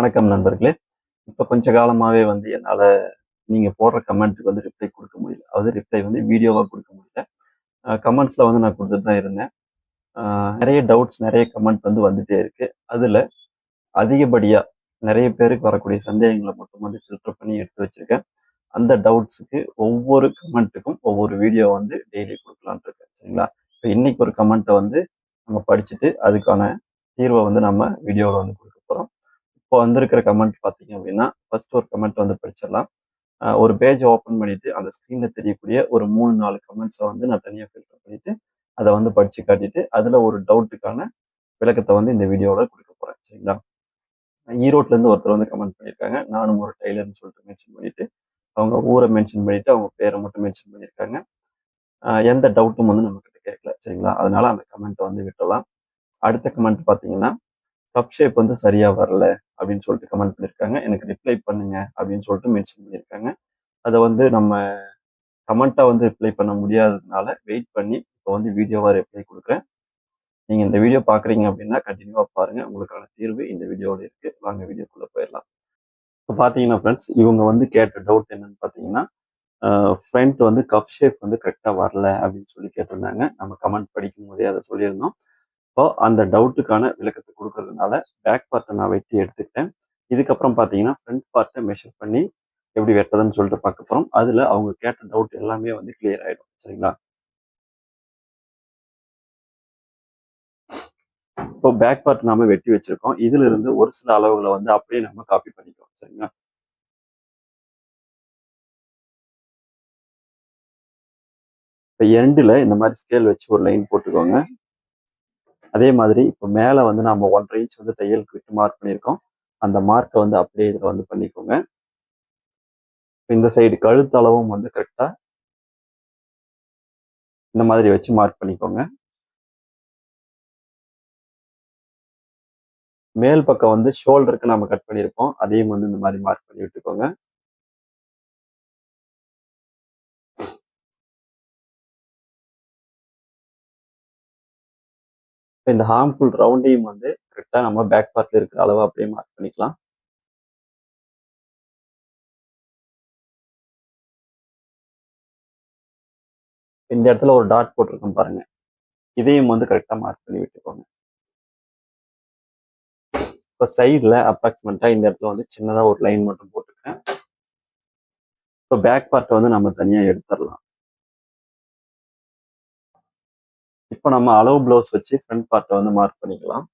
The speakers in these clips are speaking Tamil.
வணக்கம் நண்பர்களே. இப்போ கொஞ்ச காலமாகவே வந்து என்னால் நீங்கள் போடுற கமெண்ட்டுக்கு வந்து ரிப்ளை கொடுக்க முடியல. அதாவது ரிப்ளை வந்து வீடியோவாக கொடுக்க முடியல. கமெண்ட்ஸில் வந்து நான் கொடுத்துட்டு தான் இருந்தேன். நிறைய டவுட்ஸ் நிறைய கமெண்ட் வந்து வந்துகிட்டே இருக்குது அதில் அதிகப்படியாக நிறைய பேருக்கு வரக்கூடிய சந்தேகங்களை மட்டும் வந்து ஃபில்டர் பண்ணி எடுத்து வச்சிருக்கேன். அந்த டவுட்ஸுக்கு ஒவ்வொரு கமெண்ட்டுக்கும் ஒவ்வொரு வீடியோ வந்து டெய்லி கொடுக்கலான்ட்டு இருக்கேன். சரிங்களா? இப்போ இன்னைக்கு ஒரு கமெண்ட்டை வந்து நம்ம படிச்சுட்டு அதுக்கான தீர்வை வந்து நம்ம வீடியோவில் வந்து கொடுக்க போகிறோம் இப்போ வந்திருக்கிற கமெண்ட் பார்த்தீங்க அப்படின்னா ஃபர்ஸ்ட் ஒரு கமெண்ட் வந்து படிச்சிடலாம். ஒரு பேஜ் ஓப்பன் பண்ணிட்டு அந்த ஸ்க்ரீனில் தெரியக்கூடிய ஒரு மூணு நாலு கமெண்ட்ஸை வந்து நான் தனியாக ஃபில்டர் பண்ணிட்டு அதை வந்து படிச்சு காட்டிட்டு அதில் ஒரு டவுட்டுக்கான விளக்கத்தை வந்து இந்த வீடியோவில் கொடுக்க போகிறேன் சரிங்களா? ஈரோட்ல இருந்து ஒருத்தர் வந்து கமெண்ட் பண்ணியிருக்காங்க. நானும் ஒரு டெய்லர்னு சொல்லிட்டு மென்ஷன் பண்ணிட்டு அவங்க ஊரை மென்ஷன் பண்ணிட்டு அவங்க பேரை மட்டும் மென்ஷன் பண்ணியிருக்காங்க. எந்த டவுட்டும் வந்து நம்ம கிட்ட கேட்கல. சரிங்களா? அதனால அந்த கமெண்ட்டை வந்து விட்டலாம் அடுத்த கமெண்ட் பார்த்தீங்கன்னா கப் ஷேப் வந்து சரியாக வரல அப்படின்னு சொல்லிட்டு கமெண்ட் பண்ணியிருக்காங்க எனக்கு ரிப்ளை பண்ணுங்க அப்படின்னு சொல்லிட்டு மென்ஷன் பண்ணியிருக்காங்க அதை வந்து நம்ம கமெண்ட்டாக வந்து ரிப்ளை பண்ண முடியாததுனால வெயிட் பண்ணி இப்போ வந்து வீடியோவாக ரிப்ளை கொடுக்குறேன். நீங்கள் இந்த வீடியோ பார்க்குறீங்க அப்படின்னா கண்டினியூவாக பாருங்கள் உங்களுக்கான தீர்வு இந்த வீடியோவில் இருக்குது வாங்க வீடியோக்குள்ளே போயிடலாம். இப்போ பார்த்தீங்கன்னா ஃப்ரெண்ட்ஸ் இவங்க வந்து கேட்ட டவுட் என்னன்னு பார்த்தீங்கன்னா ஃப்ரண்ட் வந்து கப் ஷேப் வந்து கரெக்டாக வரல அப்படின்னு சொல்லி கேட்டிருந்தாங்க. நம்ம கமெண்ட் படிக்கும் போதே அதை சொல்லியிருந்தோம். இப்போ அந்த டவுட்டுக்கான விளக்கத்தை கொடுக்கறதுனால பேக் பார்ட்டை நான் வெட்டி எடுத்துக்கிட்டேன். இதுக்கப்புறம் பார்த்தீங்கன்னா ஃப்ரண்ட் பார்ட்டை மெஷர் பண்ணி எப்படி வெட்டதுன்னு சொல்லிட்டு பார்க்க போகிறோம் அதில் அவங்க கேட்ட டவுட் எல்லாமே வந்து கிளியர் ஆகிடும் சரிங்களா? இப்போ பேக் பார்ட் நாம வெட்டி வச்சிருக்கோம். இதுல இருந்து ஒரு சில அளவுகளை வந்து அப்படியே நம்ம காப்பி பண்ணிக்கிறோம். சரிங்களா? இப்போ எண்டில் இந்த மாதிரி ஸ்கேல் வச்சு ஒரு லைன் போட்டுக்கோங்க. அதே மாதிரி இப்போ மேலே வந்து நம்ம ஒன்றரை இன்ச் வந்து தையலுக்கு விட்டு மார்க் பண்ணியிருக்கோம். அந்த மார்க்கை வந்து அப்படியே இதில் வந்து பண்ணிக்கோங்க. இந்த சைடு கழுத்தளவும் வந்து கரெக்டாக இந்த மாதிரி வச்சு மார்க் பண்ணிக்கோங்க. மேல் பக்கம் வந்து ஷோல்டருக்கு நம்ம கட் பண்ணியிருக்கோம் அதையும் வந்து இந்த மாதிரி மார்க் பண்ணி விட்டுக்கோங்க. இப்போ இந்த ஹார்ம்ஃபுல் ரவுண்டையும் வந்து கரெக்டாக நம்ம பேக் பார்ட்ல இருக்கிற அளவு அப்படியே மார்க் பண்ணிக்கலாம். இந்த இடத்துல ஒரு டாட் போட்டிருக்கோம் பாருங்க. இதையும் வந்து கரெக்டாக மார்க் பண்ணி விட்டுக்கோங்க. இப்போ சைடில் அப்ராக்சிமேட்டாக இந்த இடத்துல வந்து சின்னதாக ஒரு லைன் மட்டும் போட்டுக்கிறேன் இப்போ பேக் பார்ட்டை வந்து நம்ம தனியாக எடுத்துடலாம் இப்போ நம்ம அளவு ப்ளவுஸ் வச்சு ஃப்ரண்ட் பார்ட்டை வந்து மார்க் பண்ணிக்கலாம்.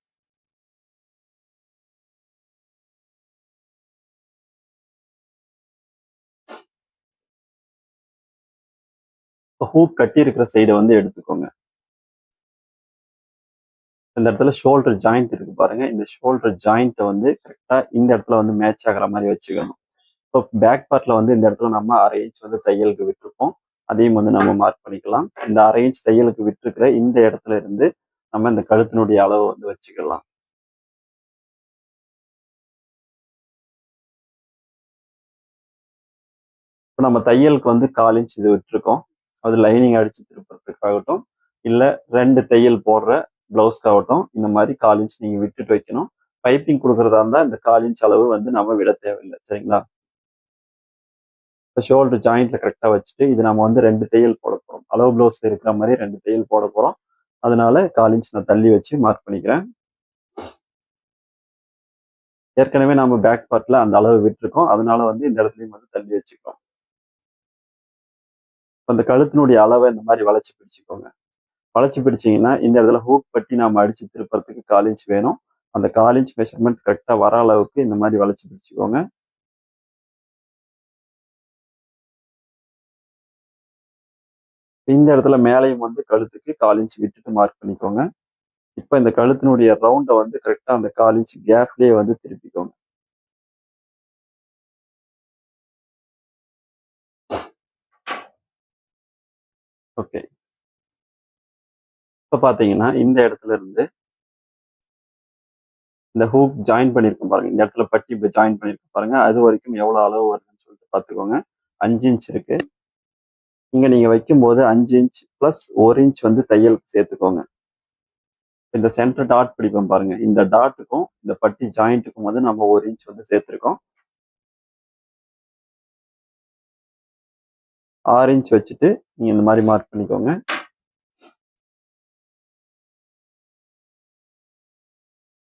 இப்போ ஹூப் கட்டி இருக்கிற சைடை வந்து எடுத்துக்கோங்க. இந்த இடத்துல ஷோல்டர் ஜாயிண்ட் இருக்கு பாருங்க. இந்த ஷோல்டர் ஜாயிண்ட்டை வந்து கரெக்டாக இந்த இடத்துல வந்து மேட்ச் ஆகிற மாதிரி வச்சுக்கணும். இப்போ பேக் பார்ட்ல வந்து இந்த இடத்துல நம்ம அரை இன்ச் வந்து தையலுக்கு விட்டுருப்போம். அதையும் வந்து நம்ம மார்க் பண்ணிக்கலாம். இந்த அரை இன்ச் தையலுக்கு விட்டுருக்கிற இந்த இடத்துல இருந்து நம்ம இந்த கழுத்தினுடைய அளவை வந்து வச்சுக்கலாம். இப்போ நம்ம தையலுக்கு வந்து கால் இன்ச் இது விட்டுருக்கோம். அது லைனிங் அடிச்சு திருப்புறதுக்காகட்டும் இல்லை ரெண்டு தையல் போடுற பிளவுஸ்க்காகட்டும் இந்த மாதிரி கால் இன்ச் நீங்கள் விட்டுட்டு வைக்கணும். பைப்பிங் கொடுக்குறதா இருந்தால் இந்த கால் இன்ச் அளவு வந்து நம்ம விட தேவையில்லை. சரிங்களா? ஷோல்டர் ஜாயிண்ட்ல கரெக்டாக வச்சுட்டு இது நம்ம வந்து ரெண்டு தையல் போட போகிறோம் அளவு ப்ளவுஸில் இருக்கிற மாதிரி ரெண்டு தையல் போட போகிறோம் அதனால கால் இன்ச் நான் தள்ளி வச்சு மார்க் பண்ணிக்கிறேன். ஏற்கனவே நம்ம பேக் பார்ட்ல அந்த அளவு விட்டுருக்கோம். அதனால வந்து இந்த இடத்துலையும் வந்து தள்ளி வச்சுக்கிறோம். அந்த கழுத்தினுடைய அளவை இந்த மாதிரி வளைச்சி பிடிச்சிக்கோங்க. வளைச்சி பிடிச்சிங்கன்னா இந்த இடத்துல ஹூக் பட்டி நாம் அடிச்சு திருப்பறதுக்கு கால் இன்ச் வேணும். அந்த கால் இன்ச் மெஷர்மெண்ட் கரெக்டாக வர அளவுக்கு இந்த மாதிரி வளைச்சி பிடிச்சிக்கோங்க. இந்த இடத்துல மேலையும் வந்து கழுத்துக்கு கால் இன்ச்சு விட்டுட்டு மார்க் பண்ணிக்கோங்க. இப்போ இந்த கழுத்தினுடைய ரவுண்டை வந்து கரெக்டாக அந்த கால் இன்ச்சு கேப்லேயே வந்து திருப்பிக்கோங்க. ஓகே இப்போ பார்த்தீங்கன்னா இந்த இடத்துல இருந்து இந்த ஹூக் ஜாயின் பண்ணியிருக்கோம் பாருங்க. இந்த இடத்துல பட்டி இப்போ ஜாயின் பண்ணியிருக்கோம் பாருங்க. அது வரைக்கும் எவ்வளோ அளவு வருதுன்னு சொல்லிட்டு பார்த்துக்கோங்க அஞ்சு இன்ச் இருக்கு. இங்கே நீங்கள் வைக்கும்போது அஞ்சு இன்ச் ப்ளஸ் ஒரு இன்ச் வந்து தையலுக்கு சேர்த்துக்கோங்க. இந்த சென்டர் டாட் பிடிப்போம் பாருங்க. இந்த டாட்டுக்கும் இந்த பட்டி ஜாயிண்ட்டுக்கும் வந்து நம்ம ஒரு இன்ச் வந்து சேர்த்துருக்கோம். ஆறு இன்ச் வச்சுட்டு நீங்கள் இந்த மாதிரி மார்க் பண்ணிக்கோங்க.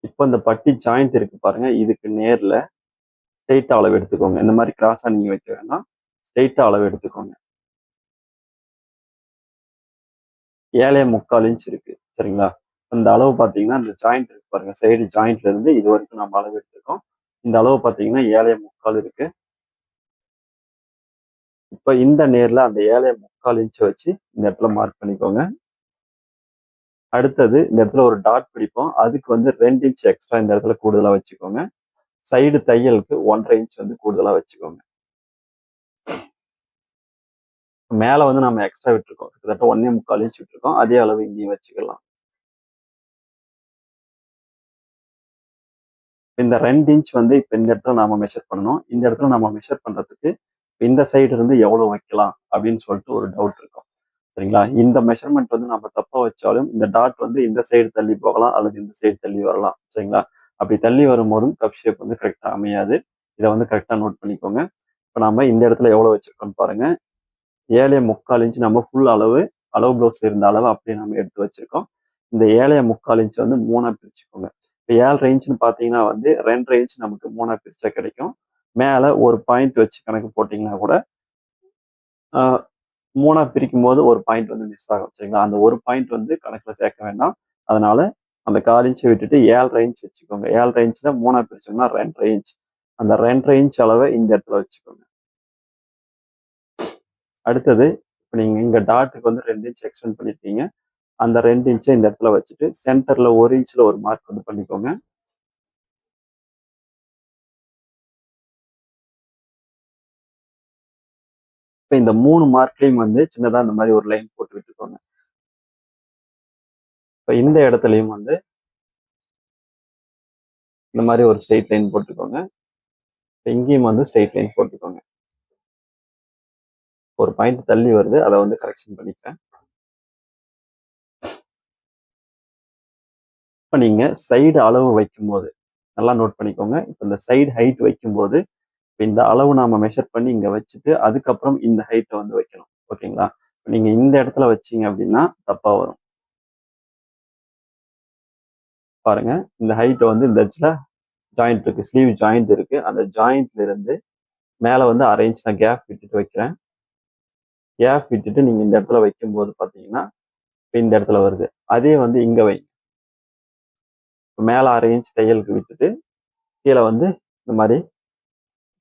இப்போ இந்த பட்டி ஜாயிண்ட் இருக்கு பாருங்க. இதுக்கு நேரில் ஸ்ட்ரெயிட்டாக அளவு எடுத்துக்கோங்க. இந்த மாதிரி கிராஸாக நீங்கள் வைக்க வேணாம். ஸ்ட்ரெயிட்டா அளவு எடுத்துக்கோங்க. ஏழே முக்கால் இன்ச் இருக்கு சரிங்களா? இந்த அளவு பார்த்தீங்கன்னா இந்த ஜாயிண்ட் இருக்கு பாருங்க சைடு ஜாயிண்ட்ல இருந்து இது வரைக்கும் நம்ம அளவு எடுத்துக்கோம் இந்த அளவு பார்த்தீங்கன்னா ஏழே முக்கால் இருக்கு. இப்போ இந்த நேர்ல அந்த ஏழே முக்கால் இன்ச் வச்சு இந்த இடத்துல மார்க் பண்ணிக்கோங்க. அடுத்தது இந்த இடத்துல ஒரு டாட் பிடிப்போம். அதுக்கு வந்து ரெண்டு இன்ச் எக்ஸ்ட்ரா இந்த இடத்துல கூடுதலாக வச்சுக்கோங்க. சைடு தையலுக்கு ஒன்றரை இன்ச் வந்து கூடுதலாக வச்சுக்கோங்க. மேலே வந்து நம்ம எக்ஸ்ட்ரா விட்டுருக்கோம். கிட்டத்தட்ட ஒன்னே முக்கால் இன்ச் விட்டுருக்கோம். அதே அளவு இங்கேயும் வச்சுக்கலாம். இந்த ரெண்டு இன்ச் வந்து இப்போ இந்த இடத்துல நாம மெஷர் பண்ணணும். இந்த இடத்துல நம்ம மெஷர் பண்ணுறதுக்கு இந்த சைடு இருந்து எவ்வளோ வைக்கலாம் அப்படின்னு சொல்லிட்டு ஒரு டவுட் இருக்கும். சரிங்களா? இந்த மெஷர்மெண்ட் வந்து நம்ம தப்பாக வச்சாலும் இந்த டாட் வந்து இந்த சைடு தள்ளி போகலாம் அல்லது இந்த சைடு தள்ளி வரலாம். சரிங்களா? அப்படி தள்ளி வரும்போதும் கப் ஷேப் வந்து கரெக்டாக அமையாது. இதை வந்து கரெக்டாக நோட் பண்ணிக்கோங்க. இப்போ நம்ம இந்த இடத்துல எவ்வளோ வச்சிருக்கோம்னு பாருங்கள் ஏழே முக்கால் இன்ச் நம்ம ஃபுல் அளவு அளவு ப்ளவுஸில் இருந்த அளவு அப்படியே நம்ம எடுத்து வச்சுருக்கோம். இந்த ஏழைய முக்கால் இன்ச்சு வந்து மூணாக பிரிச்சுக்கோங்க. இப்போ ஏழரை இன்ச்னு பார்த்தீங்கன்னா வந்து ரெண்டரை இன்ச் நமக்கு மூணாக பிரிச்சா கிடைக்கும். மேலே ஒரு பாயிண்ட் வச்சு கணக்கு போட்டிங்கன்னா கூட மூணாக பிரிக்கும் போது ஒரு பாயிண்ட் வந்து மிஸ் ஆகும். சரிங்களா? அந்த ஒரு பாயிண்ட் வந்து கணக்கில் சேர்க்க வேண்டாம். அதனால அந்த கால் இன்ச்சை விட்டுட்டு ஏழரை இன்ச் வச்சுக்கோங்க. ஏழரை இன்ச்ல மூணாக பிரிச்சோம்னா ரெண்டரை இன்ச் அந்த ரெண்டரை இன்ச் அளவை இந்த இடத்துல வச்சுக்கோங்க. அடுத்தது இப்போ நீங்கள் இங்கே டாட்டுக்கு வந்து ரெண்டு இன்ச் எக்ஸ்டெண்ட் பண்ணியிருக்கீங்க அந்த ரெண்டு இன்ச்சை இந்த இடத்துல வச்சுட்டு சென்டரில் ஒரு இன்ச்சில் ஒரு மார்க் வந்து பண்ணிக்கோங்க. இப்போ இந்த மூணு மார்க்லேயும் வந்து சின்னதாக இந்த மாதிரி ஒரு லைன் போட்டு விட்டுக்கோங்க. இப்போ இந்த இடத்துலையும் வந்து இந்த மாதிரி ஒரு ஸ்ட்ரெயிட் லைன் போட்டுக்கோங்க. இங்கேயும் வந்து ஸ்ட்ரெயிட் லைன் போட்டுக்கோங்க. ஒரு பாயிண்ட் தள்ளி வருது அதை வந்து கரெக்ஷன் பண்ணிப்பேன். இப்போ நீங்கள் சைடு அளவு வைக்கும்போது நல்லா நோட் பண்ணிக்கோங்க. இப்போ இந்த சைடு ஹைட் வைக்கும்போது இப்போ இந்த அளவு நாம மெஷர் பண்ணி இங்கே வச்சுட்டு அதுக்கப்புறம் இந்த ஹைட்டை வந்து வைக்கணும். ஓகேங்களா? நீங்கள் இந்த இடத்துல வச்சீங்க அப்படின்னா தப்பாக வரும். பாருங்க. இந்த ஹைட்டை வந்து இந்த இடத்துல ஜாயிண்ட் இருக்கு. ஸ்லீவ் ஜாயிண்ட் இருக்கு. அந்த ஜாயிண்ட்ல இருந்து மேலே வந்து அரேஞ்ச் நான் கேப் விட்டுட்டு வைக்கிறேன். கேப் விட்டுட்டு நீங்கள் இந்த இடத்துல வைக்கும்போது பார்த்தீங்கன்னா இப்போ இந்த இடத்துல வருது. அதே வந்து இங்கே வை. மேலே அரை இன்ச் தையலுக்கு விட்டுட்டு கீழே வந்து இந்த மாதிரி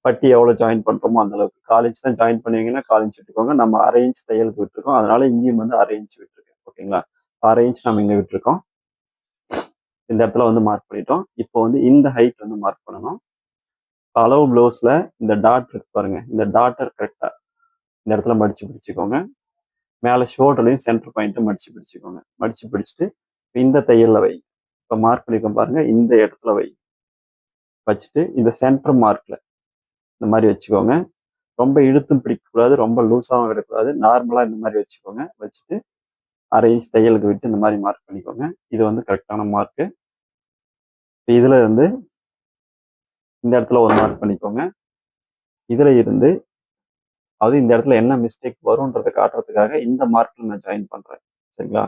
பட்டி எவ்வளோ ஜாயின் பண்ணுறோமோ அந்த அளவுக்கு. கால் இன்ச் தான் ஜாயின் பண்ணுவீங்கன்னா கால் இன்ச் விட்டுக்கோங்க. நம்ம அரை இன்ச் தையலுக்கு விட்டுருக்கோம். அதனால இங்கேயும் வந்து அரை இன்ச் விட்டுருக்கேன். ஓகேங்களா? அரை இன்ச் நம்ம இங்கே விட்டுருக்கோம். இந்த இடத்துல வந்து மார்க் பண்ணிட்டோம். இப்போ வந்து இந்த ஹைட் வந்து மார்க் பண்ணணும். அளவு ப்ளவுஸில் இந்த டாட் இருக்கு பாருங்க. இந்த டாட்டர் கரெக்டாக இந்த இடத்துல மடித்து பிடிச்சிக்கோங்க. மேலே ஷோல்டர்லையும் சென்டர் பாயிண்ட்டும் மடித்து பிடிச்சிக்கோங்க. மடித்து பிடிச்சிட்டு இந்த தையலில் வை. இப்போ மார்க் பண்ணிக்கோங்க பாருங்கள் இந்த இடத்துல வை. வச்சுட்டு இந்த சென்டர் மார்க்கில் இந்த மாதிரி வச்சுக்கோங்க. ரொம்ப இழுத்தும் பிடிக்கக்கூடாது ரொம்ப லூஸாகவும் விடக்கூடாது. நார்மலாக இந்த மாதிரி வச்சுக்கோங்க. வச்சுட்டு அரை இன்ச் தையலுக்கு விட்டு இந்த மாதிரி மார்க் பண்ணிக்கோங்க. இது வந்து கரெக்டான மார்க்கு இப்போ இதில் இருந்து இந்த இடத்துல ஒரு மார்க் பண்ணிக்கோங்க. இதில் இருந்து அது இந்த இடத்துல என்ன மிஸ்டேக் வரும்ன்றதை காட்டுறதுக்காக இந்த மார்க்கில் நான் ஜாயின் பண்றேன். சரிங்களா?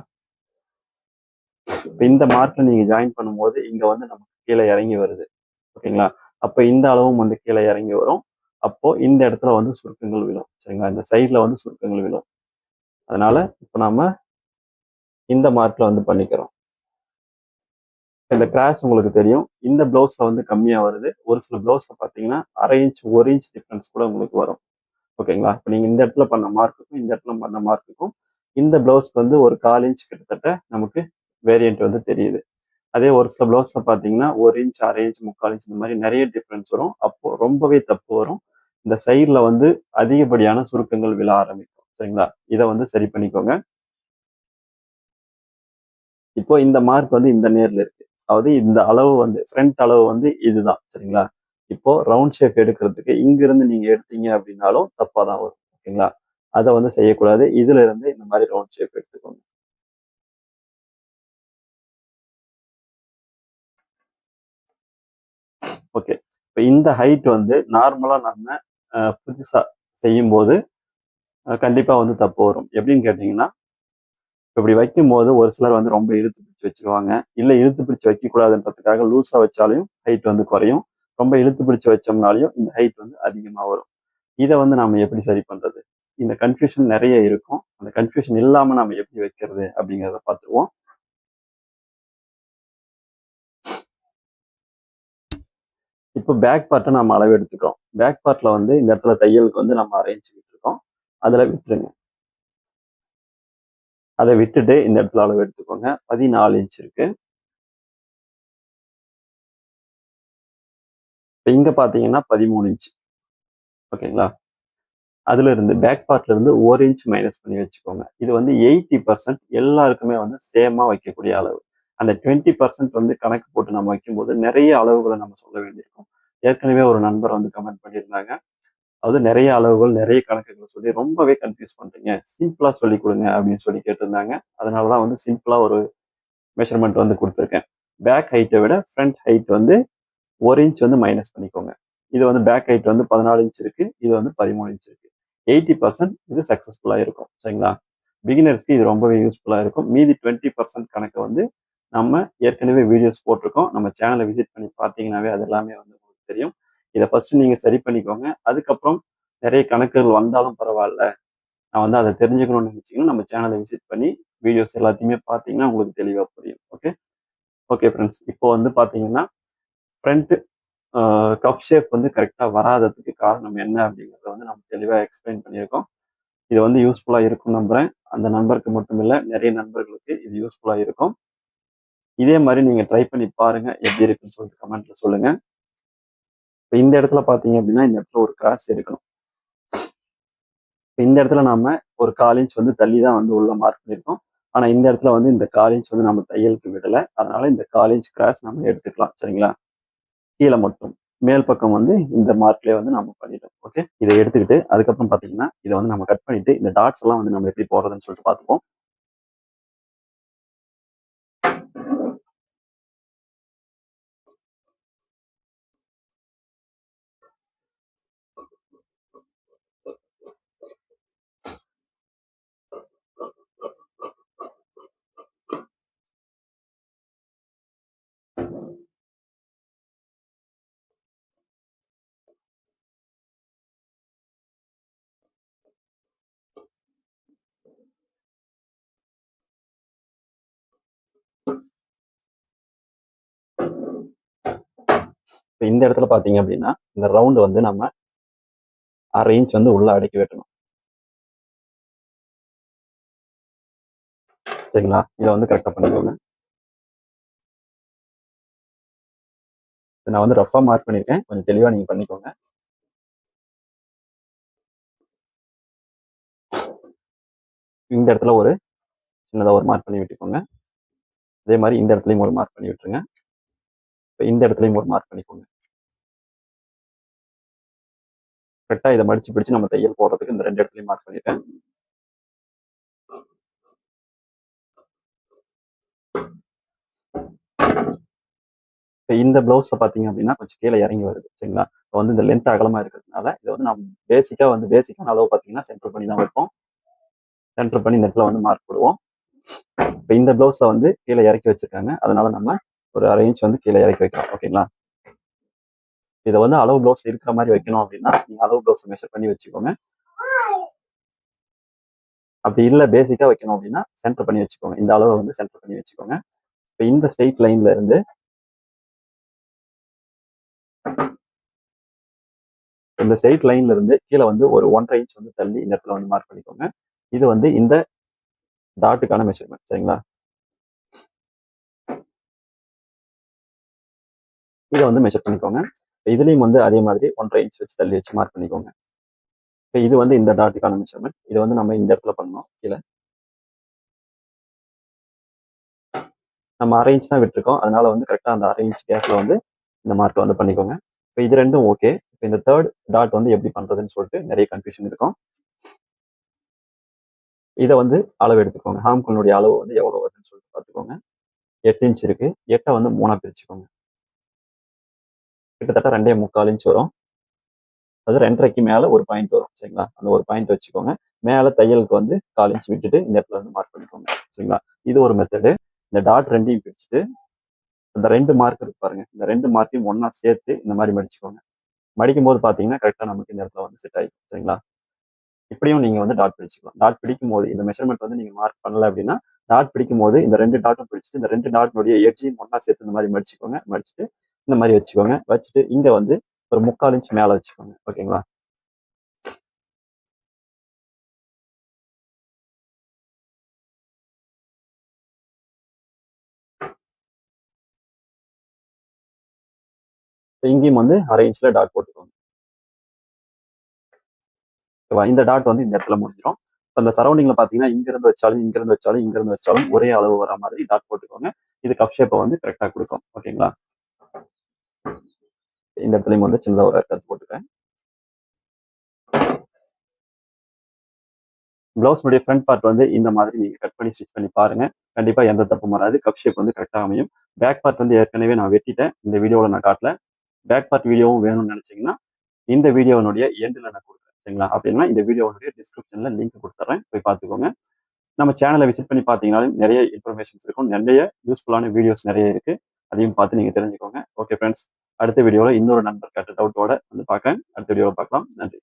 இப்போ இந்த மார்க்கில் நீங்கள் ஜாயின் பண்ணும்போது இங்கே வந்து நமக்கு கீழே இறங்கி வருது. ஓகேங்களா? அப்போ இந்த அளவும் வந்து கீழே இறங்கி வரும். அப்போ இந்த இடத்துல வந்து சுருக்கங்கள் விழும். சரிங்களா? இந்த சைடில் வந்து சுருக்கங்கள் விழும். அதனால இப்போ நாம இந்த மார்க்கில் வந்து பண்ணிக்கிறோம். இந்த கிராஸ் உங்களுக்கு தெரியும். இந்த ப்ளவுஸில் வந்து கம்மியாக வருது. ஒரு சில பிளவுஸில் பார்த்தீங்கன்னா அரை இன்ச் ஒரு இன்ச் டிஃப்ரென்ஸ் கூட உங்களுக்கு வரும். ஓகேங்களா இப்போ நீங்க இந்த இடத்துல பண்ண மார்க்குக்கும் இந்த இடத்துல பண்ண மார்க்குக்கும் இந்த ப்ளவுஸ்க்கு வந்து ஒரு கால் இன்ச் கிட்டத்தட்ட நமக்கு வேரியன்ட் வந்து தெரியுது. அதே ஒரு சில ப்ளவுஸில் பார்த்தீங்கன்னா ஒரு இன்ச் அரை இன்ச் முக்கால் இன்ச் இந்த மாதிரி நிறைய டிஃப்ரென்ஸ் வரும். அப்போ ரொம்பவே தப்பு வரும். இந்த சைடில் வந்து அதிகப்படியான சுருக்கங்கள் விழ ஆரம்பிக்கும். சரிங்களா? இதை வந்து சரி பண்ணிக்கோங்க. இப்போ இந்த மார்க் வந்து இந்த நேர்ல இருக்கு. அதாவது இந்த அளவு வந்து ஃப்ரண்ட் அளவு வந்து இதுதான். சரிங்களா? இப்போ ரவுண்ட் ஷேப் எடுக்கிறதுக்கு இங்கிருந்து நீங்கள் எடுத்தீங்க அப்படின்னாலும் தப்பாக தான் வரும் ஓகேங்களா? அதை வந்து செய்யக்கூடாது. இதுல இருந்து இந்த மாதிரி ரவுண்ட் ஷேப் எடுத்துக்கோங்க. ஓகே. இப்போ இந்த ஹைட் வந்து நார்மலாக நம்ம புதுசாக செய்யும்போது கண்டிப்பாக வந்து தப்பு வரும். எப்படின்னு கேட்டீங்கன்னா இப்படி வைக்கும்போது ஒரு சிலர் வந்து ரொம்ப இழுத்து பிடிச்சி வச்சிருவாங்க. இல்லை இழுத்து பிடிச்சி வைக்கக்கூடாதுன்றதுக்காக லூஸாக வச்சாலையும் ஹைட் வந்து குறையும். ரொம்ப இழுத்து பிடிச்சி வச்சோம்னாலையும் இந்த ஹைட் வந்து அதிகமாக வரும். இதை வந்து நம்ம எப்படி சரி பண்ணுறது இந்த கன்ஃபியூஷன் நிறைய இருக்கும். அந்த கன்ஃபியூஷன் இல்லாமல் நம்ம எப்படி வைக்கிறது அப்படிங்கிறத பார்த்துருவோம். இப்போ பேக் பார்ட்டை நம்ம அளவு எடுத்துக்கிறோம் பேக் பார்ட்ல வந்து இந்த இடத்துல தையலுக்கு வந்து நம்ம அரேஞ்ச் விட்டுருக்கோம் அதில் விட்டுருங்க. அதை விட்டுட்டு இந்த இடத்துல அளவு எடுத்துக்கோங்க. பதினாலு இன்ச் இருக்குது இப்போ இங்கே பார்த்தீங்கன்னா பதிமூணு இன்ச் ஓகேங்களா? அதுல இருந்து பேக் பார்ட்ல இருந்து ஒரு இன்ச் மைனஸ் பண்ணி வச்சுக்கோங்க. இது வந்து எயிட்டி பர்சன்ட் எல்லாருக்குமே வந்து சேமா வைக்கக்கூடிய அளவு. அந்த டுவெண்ட்டி பர்சன்ட் வந்து கணக்கு போட்டு நம்ம வைக்கும்போது நிறைய அளவுகளை நம்ம சொல்ல வேண்டியிருக்கும். ஏற்கனவே ஒரு நண்பர் வந்து கமெண்ட் பண்ணியிருந்தாங்க. அதாவது நிறைய அளவுகள் நிறைய கணக்குகள் சொல்லி ரொம்பவே கன்ஃபியூஸ் பண்றீங்க சிம்பிளா சொல்லி கொடுங்க அப்படின்னு சொல்லி கேட்டிருந்தாங்க. அதனாலதான் வந்து சிம்பிளா ஒரு மெஷர்மெண்ட் வந்து கொடுத்துருக்கேன். பேக் ஹைட்டை விட ஃப்ரண்ட் ஹைட் வந்து ஒரு இன்ச் வந்து மைனஸ் பண்ணிக்கோங்க. இது வந்து பேக் ஹைட் வந்து பதினாலு இன்ச் இருக்கு இது வந்து பதிமூணு இன்ச் இருக்கு. எயிட்டி பர்சன்ட் இது சக்ஸஸ்ஃபுல்லாக இருக்கும் சரிங்களா? பிகினர்ஸ்க்கு இது ரொம்பவே யூஸ்ஃபுல்லாக இருக்கும். மீதி டுவெண்ட்டி பர்சன்ட் கணக்கை வந்து நம்ம ஏற்கனவே வீடியோஸ் போட்டிருக்கோம். நம்ம சேனலை விசிட் பண்ணி பார்த்தீங்கன்னாவே அது எல்லாமே வந்து உங்களுக்கு தெரியும். இதை ஃபஸ்ட்டு நீங்கள் சரி பண்ணிக்கோங்க. அதுக்கப்புறம் நிறைய கணக்குகள் வந்தாலும் பரவாயில்ல. நான் வந்து அதை தெரிஞ்சுக்கணும்னு நினச்சிங்கன்னா நம்ம சேனலை விசிட் பண்ணி வீடியோஸ் எல்லாத்தையுமே பார்த்தீங்கன்னா உங்களுக்கு தெளிவாக புரியும். ஓகே ஓகே ஃப்ரெண்ட்ஸ் இப்போ வந்து பார்த்தீங்கன்னா ஃப்ரண்ட் கப் ஷேப் வந்து கரெக்டாக வராததுக்கு காரணம் என்ன அப்படிங்கிறத வந்து நம்ம தெளிவாக எக்ஸ்பிளைன் பண்ணியிருக்கோம். இது வந்து யூஸ்ஃபுல்லாக இருக்கும் நம்புறேன். அந்த நண்பருக்கு மட்டும் இல்லை நிறைய நண்பர்களுக்கு இது யூஸ்ஃபுல்லாக இருக்கும். இதே மாதிரி நீங்கள் ட்ரை பண்ணி பாருங்க எப்படி இருக்குன்னு சொல்லிட்டு கமெண்ட்ல சொல்லுங்க. இப்போ இந்த இடத்துல பார்த்தீங்க அப்படின்னா இந்த இடத்துல ஒரு கிராஸ் எடுக்கணும். இப்போ இந்த இடத்துல நாம ஒரு கால் இன்ச் வந்து தள்ளி தான் வந்து உள்ள மார்க் பண்ணியிருக்கோம் ஆனால் இந்த இடத்துல வந்து இந்த கால் இன்ச் வந்து நம்ம தையலுக்கு விடலை. அதனால இந்த கால் இன்ச் கிராஸ் நம்ம எடுத்துக்கலாம். சரிங்களா? கீழே மட்டும் மேல் பக்கம் வந்து இந்த மார்க்லேயே வந்து நம்ம பண்ணிட்டோம். ஓகே இதை எடுத்துக்கிட்டு அதுக்கப்புறம் பார்த்தீங்கன்னா இதை வந்து நம்ம கட் பண்ணிட்டு இந்த டாட்ஸ் எல்லாம் வந்து நம்ம எப்படி போடுறதுன்னு சொல்லிட்டு பார்த்துப்போம். இப்போ இந்த இடத்துல பார்த்தீங்க அப்படின்னா இந்த ரவுண்டு வந்து நம்ம அரை இன்ச் வந்து உள்ளே அடக்கி வெட்டணும். சரிங்களா? இதை வந்து கரெக்டாக பண்ணிக்கோங்க. நான் வந்து ரஃபாக மார்க் பண்ணியிருக்கேன் கொஞ்சம் தெளிவாக நீங்கள் பண்ணிக்கோங்க. இந்த இடத்துல ஒரு சின்னதாக ஒரு மார்க் பண்ணி விட்டுக்கோங்க. அதே மாதிரி இந்த இடத்துலையும் ஒரு மார்க் பண்ணி விட்டுருங்க. இந்த இடத்துலையும் ஒரு மார்க் பண்ணிக்கோங்க. கரெக்டாக இதை மடிச்சு பிடிச்சு நம்ம தையல் போடுறதுக்கு இந்த ரெண்டு இடத்துலையும் மார்க் பண்ணிட்டேன் இப்போ இந்த ப்ளவுஸில் பார்த்தீங்க அப்படின்னா கொஞ்சம் கீழே இறங்கி வருது சரிங்களா? இப்போ வந்து இந்த லென்த் அகலமாக இருக்கிறதுனால இதை வந்து நம்ம பேசிக்காக வந்து பேசிக்கான அளவு பார்த்தீங்கன்னா சென்டர் பண்ணி தான் வைப்போம். சென்டர் பண்ணி இந்த இடத்துல வந்து மார்க் போடுவோம். இப்போ இந்த ப்ளவுஸில் வந்து கீழே இறக்கி வச்சிருக்காங்க. அதனால நம்ம ஒரு அரை இன்ச் வந்து கீழே இறக்கி வைக்கலாம் ஓகேங்களா இதை வந்து அளவு ப்ளவுஸ் இருக்கிற மாதிரி வைக்கணும் அப்படின்னா நீங்க அளவு ப்ளவுஸ் மெஷர் பண்ணி வச்சுக்கோங்க. அப்படி இல்லை பேசிக்கா வைக்கணும் அப்படின்னா சென்டர் பண்ணி வச்சுக்கோங்க. இந்த அளவை வந்து சென்டர் பண்ணி வச்சுக்கோங்க. இப்போ இந்த ஸ்ட்ரெயிட் லைன்ல இருந்து இந்த ஸ்ட்ரெயிட் லைன்ல இருந்து கீழே வந்து ஒரு ஒன்றரை இன்ச் வந்து தள்ளி இந்த இடத்துல வந்து மார்க் பண்ணிக்கோங்க. இது வந்து இந்த டாட்டுக்கான மெஷர்மெண்ட் சரிங்களா? இதை வந்து மெஷர் பண்ணிக்கோங்க. இதுலேயும் வந்து அதே மாதிரி ஒன்றரை இன்ச் வச்சு தள்ளி வச்சு மார்க் பண்ணிக்கோங்க. இப்போ இது வந்து இந்த டாட்டுக்கான மெஷர்மெண்ட் இது வந்து நம்ம இந்த இடத்துல பண்ணணும். கீழே. நம்ம அரை இன்ச் தான் விட்டுருக்கோம். அதனால வந்து கரெக்டாக அந்த அரை இன்ச் கேப்பில் வந்து இந்த மார்க்கை வந்து பண்ணிக்கோங்க. இப்போ இது ரெண்டும் ஓகே இப்போ இந்த தேர்ட் டாட் வந்து எப்படி பண்ணுறதுன்னு சொல்லிட்டு நிறைய கன்ஃபியூஷன் இருக்கும். இதை வந்து அளவு எடுத்துக்கோங்க. ஹாம்குனுடைய அளவு வந்து எவ்வளோ வருதுன்னு சொல்லிட்டு பார்த்துக்கோங்க. எட்டு இன்ச் இருக்குது எட்டை வந்து மூணாக பிரிச்சுக்கோங்க. கிட்டத்தட்ட ரெண்டே முக்கால் இன்ச் வரும். அது ரெண்டரைக்கு மேலே ஒரு பாயிண்ட் வரும் சரிங்களா? அந்த ஒரு பாயிண்ட் வச்சுக்கோங்க. மேலே தையலுக்கு வந்து கால் இன்ச் விட்டுட்டு இந்த இடத்துல வந்து மார்க் பண்ணிக்கோங்க சரிங்களா? இது ஒரு மெத்தடு இந்த டாட் ரெண்டையும் பிடிச்சிட்டு இந்த ரெண்டு மார்க் இருக்கு பாருங்க. இந்த ரெண்டு மார்க்கையும் ஒன்றா சேர்த்து இந்த மாதிரி மடிச்சுக்கோங்க. மடிக்கும் போது பார்த்தீங்கன்னா கரெக்டாக நமக்கு இந்த இடத்துல வந்து செட் ஆகிடும் சரிங்களா? இப்படியும் நீங்க வந்து டாட் பிடிச்சிக்கலாம் டாட் பிடிக்கும் போது இந்த மெஷர்மெண்ட் வந்து நீங்கள் மார்க் பண்ணல அப்படின்னா டாட் பிடிக்கும் போது இந்த ரெண்டு டாட்டும் பிடிச்சிட்டு இந்த ரெண்டு டாட்னுடைய எட்ஜையும் ஒன்றா சேர்த்து இந்த மாதிரி மடிச்சுக்கோங்க. மடிச்சுட்டு இந்த மாதிரி வச்சுக்கோங்க. வச்சுட்டு இங்க வந்து ஒரு முக்கால் இன்ச் மேல வச்சுக்கோங்க. ஓகேங்களா? இங்கேயும் வந்து அரை இன்ச்ல டாட் போட்டுக்கோங்க. ஓகேவா? இந்த டாட் வந்து இந்த இடத்துல முடிஞ்சிடும் அந்த சரௌண்டிங்ல பாத்தீங்கன்னா இங்க இருந்து வச்சாலும் இங்க இருந்து வச்சாலும் இங்க இருந்து வச்சாலும் ஒரே அளவு வர மாதிரி டாட் போட்டுக்கோங்க. இது கப் ஷேப்பை வந்து கரெக்டா கொடுக்கும். ஓகேங்களா? இந்த இடத்துலயும் வந்து சின்னதா ஒரு கட் போட்டுக்கிறேன். பிளவுஸ்னுடைய ஃப்ரண்ட் பார்ட் வந்து இந்த மாதிரி நீங்க கட் பண்ணி ஸ்டிச் பண்ணி பாருங்க. கண்டிப்பா எந்த தப்பும் வராது. கப் ஷேப் வந்து கரெக்டாக அமையும். பேக் பார்ட் வந்து ஏற்கனவே நான் வெட்டிட்டேன். இந்த வீடியோவில் நான் காட்டல. பேக் பார்ட் வீடியோவும் வேணும்னு நினைச்சீங்கன்னா இந்த வீடியோனுடைய எண்டில் நான் கொடுக்குறேன். சரிங்களா? அப்படின்னா இந்த வீடியோனுடைய டிஸ்கிரிப்ஷன்ல லிங்க் கொடுத்துறேன். போய் பார்த்துக்கோங்க. நம்ம சேனலை விசிட் பண்ணி பார்த்தீங்கனாலும் நிறைய இன்ஃபர்மேஷன்ஸ் இருக்கும். நிறைய யூஸ்ஃபுல்லான வீடியோஸ் நிறைய இருக்கு. அதையும் பார்த்து நீங்க தெரிஞ்சுக்கோங்க. ஓகே ஃப்ரெண்ட்ஸ் அடுத்த வீடியோவில் இன்னொரு நண்பர் கேட்ட டவுட்டோட வந்து பார்க்கறேன். அடுத்த வீடியோவில் பார்க்கலாம். நன்றி.